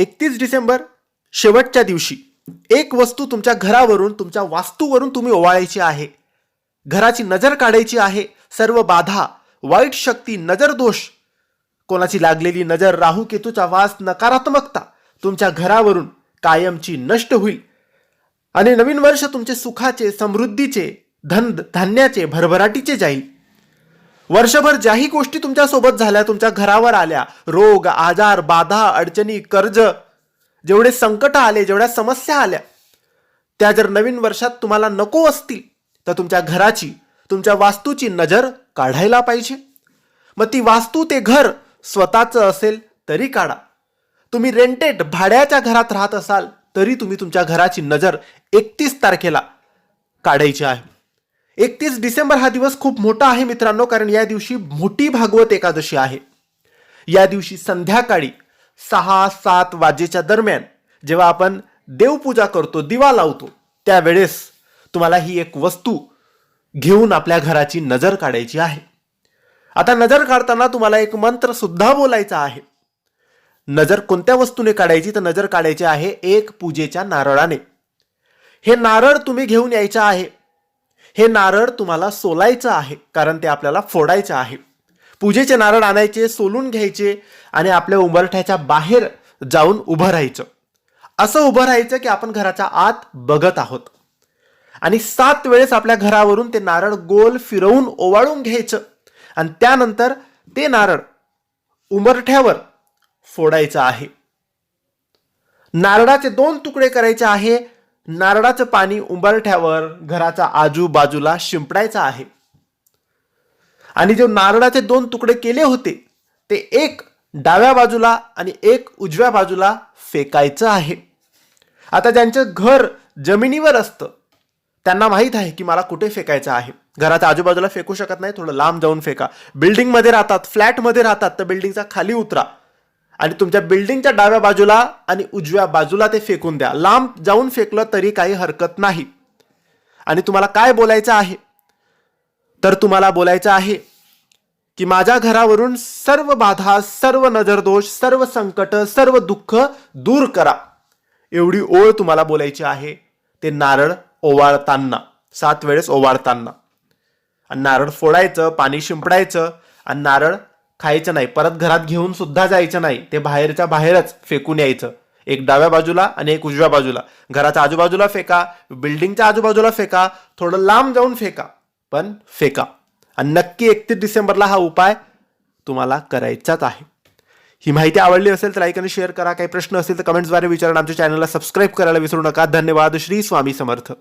एकतीस डिसेंबर शेवटच्या दिवशी एक वस्तू तुमच्या घरावरून तुमच्या वास्तूवरून तुम्ही ओवाळायची आहे. घराची नजर काढायची आहे. सर्व बाधा वाईट शक्ती नजर दोष कोणाची लागलेली नजर राहू केतूचा वास नकारात्मकता तुमच्या घरावरून कायमची नष्ट होईल. आणि नवीन वर्ष तुमचे सुखाचे समृद्धीचे धन धान्याचे भरभराटीचे जाईल. वर्षभर ज्याही गोष्टी तुमच्यासोबत झाल्या तुमच्या घरावर आल्या रोग आजार बाधा अडचणी कर्ज जेवढे संकट आले जेवढ्या समस्या आल्या त्या जर नवीन वर्षात तुम्हाला नको असतील तर तुमच्या घराची तुमच्या वास्तूची नजर काढायला पाहिजे. मग ती वास्तू ते घर स्वतःचं असेल तरी काढा. तुम्ही रेंटेड भाड्याच्या घरात राहत असाल तरी तुम्ही तुमच्या घराची नजर एकतीस तारखेला काढायची आहे. एकतीस डिसेंबर हा दिवस खूप मोठा आहे मित्रांनो कारण या दिवशी मोठी भागवत एकादशी आहे. या दिवशी संध्याकाळी सहा सात वाजेच्या दरम्यान जेव्हा आपण देवपूजा करतो दिवा लावतो त्यावेळेस तुम्हाला ही एक वस्तू घेऊन आपल्या घराची नजर काढायची आहे. आता नजर काढताना तुम्हाला एक मंत्र सुद्धा बोलायचा आहे. नजर कोणत्या वस्तूने काढायची? तर नजर काढायची आहे एक पूजेच्या नारळाने. हे नारळ तुम्ही घेऊन यायचं आहे. हे नारळ तुम्हाला सोलायचं आहे कारण ते आपल्याला फोडायचं आहे. पूजेचे नारळ आणायचे सोलून घ्यायचे आणि आपल्या उंबरठ्याच्या बाहेर जाऊन उभं राहायचं. असं उभं राहायचं की आपण घराच्या आत बघत आहोत. आणि सात वेळेस आपल्या घरावरून ते नारळ गोल फिरवून ओवाळून घ्यायचं. आणि त्यानंतर ते नारळ उंबरठ्यावर फोडायचं आहे. नारळाचे दोन तुकडे करायचे आहे नारळाचं पाणी उंबरठ्यावर घराच्या आजूबाजूला शिंपडायचं आहे. आणि जे नारळाचे दोन तुकडे केले होते ते एक डाव्या बाजूला आणि एक उजव्या बाजूला फेकायचं आहे. आता ज्यांचं घर जमिनीवर असतं त्यांना माहीत आहे की मला कुठे फेकायचं आहे. घराच्या आजूबाजूला फेकू शकत नाही थोडं लांब जाऊन फेका. बिल्डिंगमध्ये राहतात फ्लॅटमध्ये राहतात तर बिल्डिंगचा खाली उतरा. आणि तुमच्या बिल्डिंगच्या डाव्या बाजूला आणि उजव्या बाजूला ते फेकून द्या. लांब जाऊन फेकलं तरी काही हरकत नाही. आणि तुम्हाला काय बोलायचं आहे? तर तुम्हाला बोलायचं आहे की माझ्या घरावरून सर्व बाधा सर्व नजरदोष सर्व संकट सर्व दुःख दूर करा. एवढी ओळ तुम्हाला बोलायची आहे ते नारळ ओवाळताना सात वेळेस ओवाळताना. आणि नारळ फोडायचं पाणी शिंपडायचं आणि नारळ खायचं नाही. परत घरात घेऊन सुद्धा जायचं नाही. ते बाहेरच्या बाहेरच फेकून यायचं. एक डाव्या बाजूला आणि एक उजव्या बाजूला. घराच्या आजूबाजूला फेका बिल्डिंगच्या आजूबाजूला फेका थोडं लांब जाऊन फेका पण फेका. आणि नक्की एकतीस डिसेंबरला हा उपाय तुम्हाला करायचाच आहे. ही माहिती आवडली असेल तर लाईक आणि शेअर करा. काही प्रश्न असतील तर कमेंट्सद्वारे विचारा आमच्या चॅनलला सबस्क्राईब करायला विसरू नका. धन्यवाद. श्री स्वामी समर्थ.